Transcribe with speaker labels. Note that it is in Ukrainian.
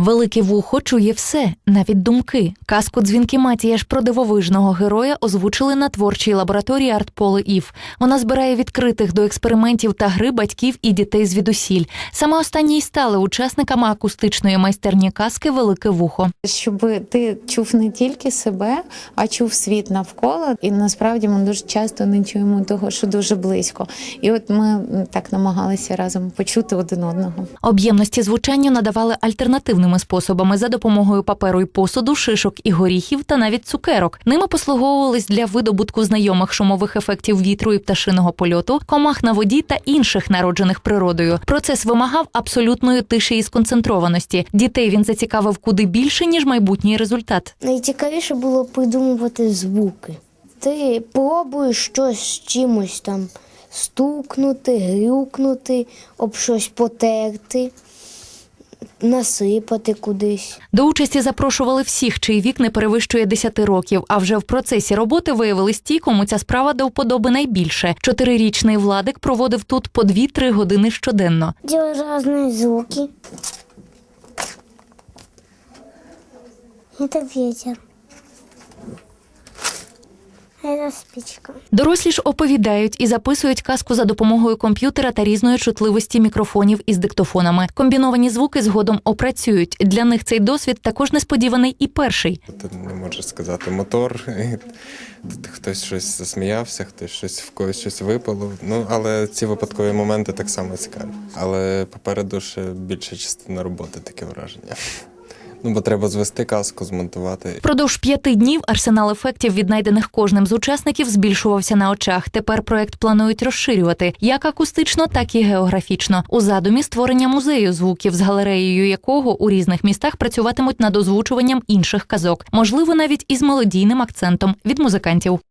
Speaker 1: Велике вухо чує все, навіть думки. Казку дзвінки Матіяш про дивовижного героя озвучили на творчій лабораторії Артполе Ів. Вона збирає відкритих до експериментів та гри батьків і дітей звідусіль. Саме останні й стали учасниками акустичної майстерні казки Велике вухо.
Speaker 2: щоб ти чув не тільки себе, а чув світ навколо. І насправді ми дуже часто не чуємо того, що дуже близько. І от ми так намагалися разом почути один одного.
Speaker 1: Об'ємності звучанню надавали альтернативними способами за допомогою паперу і посуду, шишок і горіхів та навіть цукерок. Ними послуговувались для видобутку знайомих шумових ефектів вітру і пташиного польоту, комах на воді та інших народжених природою. Процес вимагав абсолютної тиші і сконцентрованості. Дітей він зацікавив куди більше ніж майбутній результат.
Speaker 3: Найцікавіше було придумувати звуки. Ти пробуєш щось з чимось там стукнути, грюкнути, об щось потерти, насипати кудись.
Speaker 1: До участі запрошували всіх, чий вік не перевищує 10 років. А вже в процесі роботи виявились ті, кому ця справа до вподоби найбільше. Чотирирічний владик проводив тут по 2-3 години щоденно.
Speaker 3: Діли різні звуки. Це ветер.
Speaker 1: Дорослі ж оповідають і записують казку за допомогою комп'ютера та різної чутливості мікрофонів із диктофонами. Комбіновані звуки згодом опрацюють. Для них цей досвід також несподіваний і перший.
Speaker 4: Ти не можеш сказати мотор. Тут хтось щось засміявся, хтось щось в когось щось випало. Ну але ці випадкові моменти так само цікаві. Але попереду ще більша частина роботи, таке враження. Ну, бо треба звести казку, змонтувати.
Speaker 1: Впродовж п'яти днів арсенал ефектів, віднайдених кожним з учасників, збільшувався на очах. Тепер проект планують розширювати як акустично, так і географічно. У задумі створення музею звуків, з галереєю якого у різних містах працюватимуть над озвучуванням інших казок, можливо, навіть із мелодійним акцентом від музикантів.